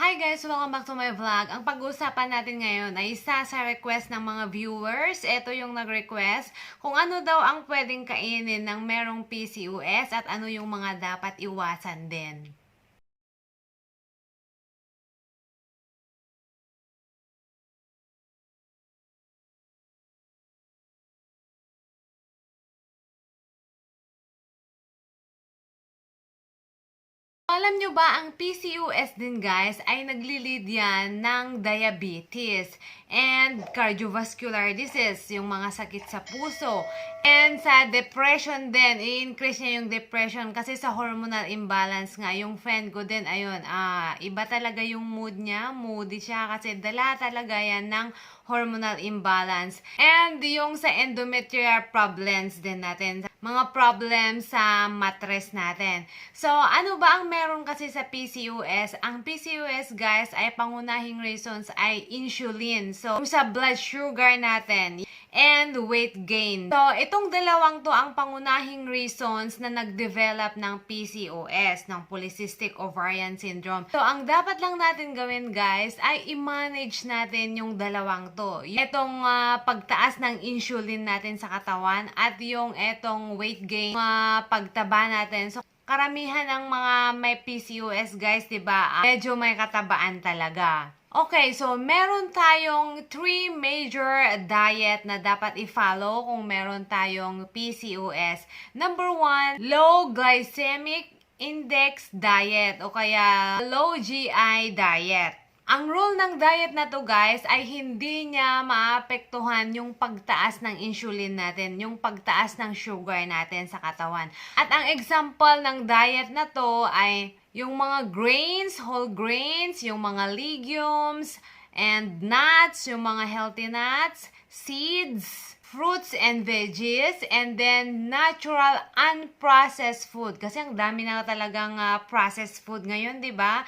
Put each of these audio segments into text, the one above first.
Hi guys! Welcome back to my vlog. Ang pag-uusapan natin ngayon ay isa sa request ng mga viewers. Ito yung nag-request kung ano daw ang pwedeng kainin ng merong PCOS at ano yung mga dapat iwasan din. Alam nyo ba, ang PCOS din guys ay nagli-lead yan ng diabetes and cardiovascular disease, yung mga sakit sa puso. And sa depression din, i-increase niya yung depression kasi sa hormonal imbalance nga. Yung friend ko din, ayun, ah, iba talaga yung mood niya, moody siya kasi dala talaga yan ng hormonal imbalance. And yung sa endometrial problems din natin, mga problems sa mattress natin. So, ano ba ang meron kasi sa PCOS? Ang PCOS, guys, ay pangunahing reasons ay insulin. So, sa blood sugar natin and weight gain. So, itong dalawang to ang pangunahing reasons na nag-develop ng PCOS, ng polycystic ovarian syndrome. So, ang dapat lang natin gawin, guys, ay i-manage natin yung dalawang to. Itong ah, pagtaas ng insulin natin sa katawan at yung etong weight gain, mga pagtaba natin. So, karamihan ng mga may PCOS, guys, 'di ba? ah, medyo may katabaan talaga. Okay, so meron tayong three major diet na dapat i-follow kung meron tayong PCOS. Number one, low glycemic index diet o kaya low GI diet. Ang rule ng diet na to guys ay hindi niya maapektuhan yung pagtaas ng insulin natin, yung pagtaas ng sugar natin sa katawan. At ang example ng diet na to ay yung mga grains, whole grains, yung mga legumes, and nuts, yung mga healthy nuts, seeds, fruits and veggies, and then natural unprocessed food. Kasi ang dami na talagang ah, processed food ngayon, di ba?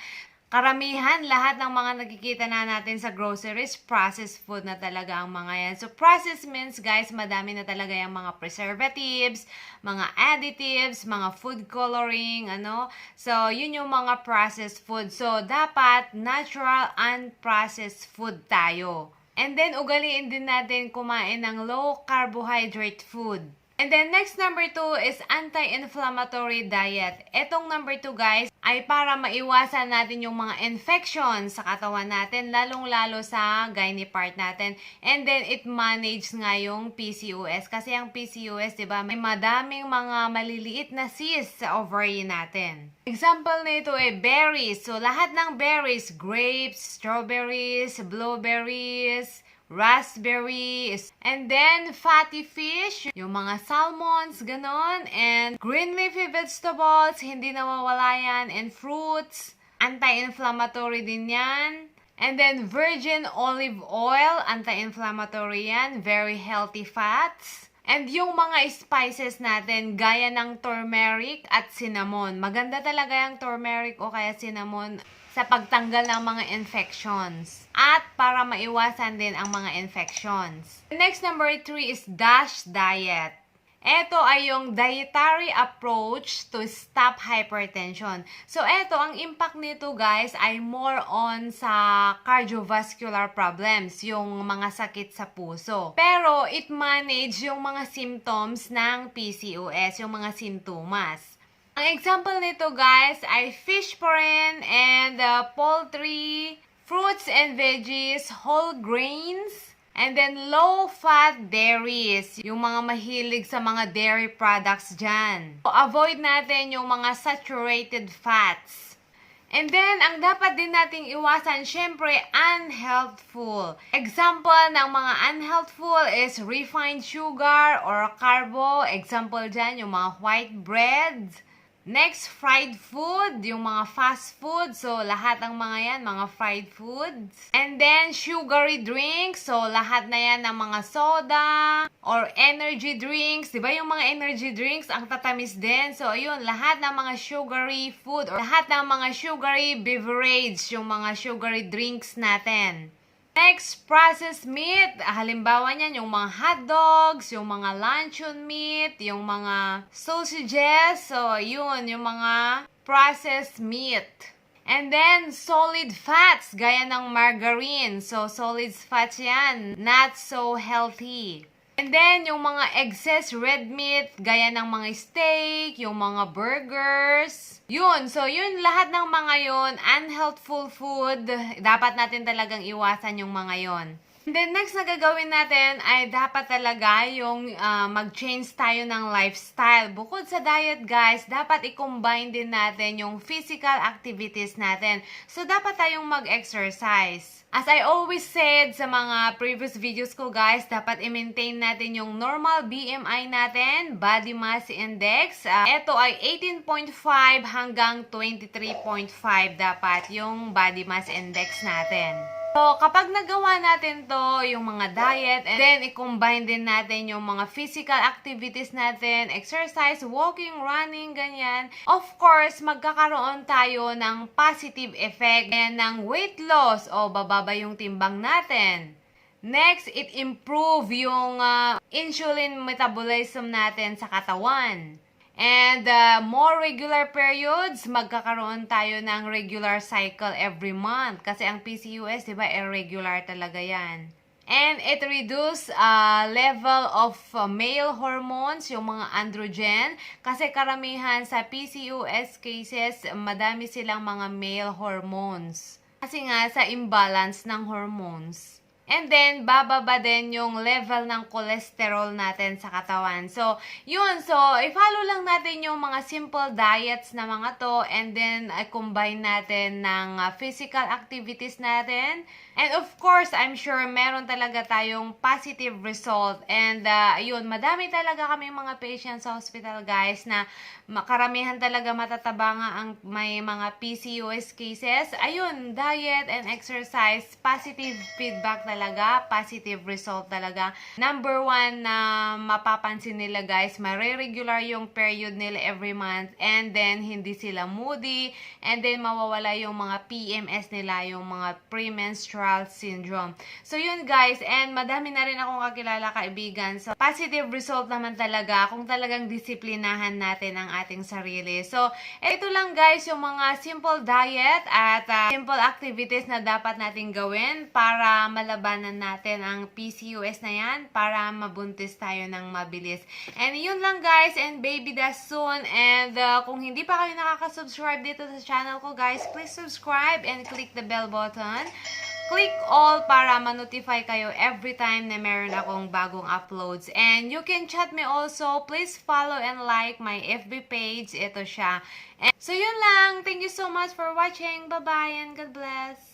Karamihan, lahat ng mga nakikita na natin sa groceries, processed food na talaga ang mga yan. So, processed means, guys, madami na talaga yung mga preservatives, mga additives, mga food coloring, ano. So, yun yung mga processed food. So, dapat natural unprocessed food tayo. And then, ugaliin din natin kumain ng low carbohydrate food. And then, next number two is anti-inflammatory diet. Etong number two, guys, ay para maiwasan natin yung mga infections sa katawan natin, lalong-lalo sa gynae part natin. And then, it manage nga yung PCOS. Kasi ang PCOS, di ba, may madaming mga maliliit na cysts sa ovary natin. Example nito ay berries. So, lahat ng berries, grapes, strawberries, blueberries, raspberries, and then fatty fish, yung mga salmons, ganon, and green leafy vegetables, hindi nawawala yan, and fruits, anti-inflammatory din yan. And then virgin olive oil, anti-inflammatory yan, very healthy fats. And yung mga spices natin, gaya ng turmeric at cinnamon. Maganda talaga yung turmeric o kaya cinnamon sa pagtanggal ng mga infections. At para maiwasan din ang mga infections. Next number three is DASH diet. Ito ay yung dietary approach to stop hypertension. So, ito, ang impact nito guys ay more on sa cardiovascular problems, yung mga sakit sa puso. Pero, it manage yung mga symptoms ng PCOS, yung mga sintomas. Ang example nito guys ay fish rin and uh, poultry, fruits and veggies, whole grains, and then low-fat dairies, yung mga mahilig sa mga dairy products dyan. So, avoid natin yung mga saturated fats. And then, ang dapat din nating iwasan, syempre, unhealthful. Example ng mga unhealthful is refined sugar or carbo. Example dyan, yung mga white breads. Next, fried food, yung mga fast food. So, lahat ng mga yan, mga fried foods. And then, sugary drinks. So, lahat na yan ng mga soda or energy drinks. Diba yung mga energy drinks, ang tatamis din. So, ayun, lahat ng mga sugary food or lahat ng mga sugary beverage, yung mga sugary drinks natin. Next, processed meat. Halimbawa niyan, yung mga hot dogs, yung mga luncheon meat, yung mga sausages. So, yun, yung mga processed meat. And then, solid fats, gaya ng margarine. So, solid fats yan. Not so healthy. And then, yung mga excess red meat, gaya ng mga steak, yung mga burgers. Yun. So, yun, lahat ng mga yun, unhealthful food, dapat natin talagang iwasan yung mga yon. Then, next na gagawin natin ay dapat talaga yung ah, mag-change tayo ng lifestyle. Bukod sa diet, guys, dapat i-combine din natin yung physical activities natin. So, dapat tayong mag-exercise. As I always said sa mga previous videos ko, guys, dapat i-maintain natin yung normal BMI natin, body mass index. Ah, ito ay 18.5 hanggang 23.5 dapat yung body mass index natin. So, kapag nagawa natin to, yung mga diet, and then i-combine din natin yung mga physical activities natin, exercise, walking, running, ganyan. Of course, magkakaroon tayo ng positive effect and ng weight loss o bababa yung timbang natin. Next, it improve yung ah, insulin metabolism natin sa katawan. And uh, more regular periods, magkakaroon tayo ng regular cycle every month. Kasi ang PCOS, di ba, irregular talaga yan. And it reduce uh, level of uh, male hormones, yung mga androgen. Kasi karamihan sa PCOS cases, madami silang mga male hormones. Kasi nga sa imbalance ng hormones. And then, bababa din yung level ng cholesterol natin sa katawan. So, yun. So, i-follow lang natin yung mga simple diets na mga to and then uh, combine natin ng uh, physical activities natin. And of course, I'm sure meron talaga tayong positive result. And uh, yun, madami talaga kami mga patients sa hospital guys na makaramihan talaga matataba nga ang may mga PCOS cases. Ayun, diet and exercise, positive feedback talaga, positive result talaga. Number one na mapapansin nila guys, mare-regular yung period nila every month and then hindi sila moody and then mawawala yung mga PMS nila, yung mga premenstrual syndrome. So yun guys, and madami na rin akong kakilala kaibigan. So positive result naman talaga kung talagang disiplinahan natin ang ating sarili. So ito lang guys yung mga simple diet at ah, simple activities na dapat natin gawin para malabanan natin ang PCOS na yan para mabuntis tayo ng mabilis. And yun lang guys and baby das soon and ah, kung hindi pa kayo nakaka-subscribe dito sa channel ko guys, please subscribe and click the bell button. Click all para ma-notify kayo every time na meron akong bagong uploads. And you can chat me also. Please follow and like my FB page. Ito siya. And, so yun lang. Thank you so much for watching. Bye-bye and God bless.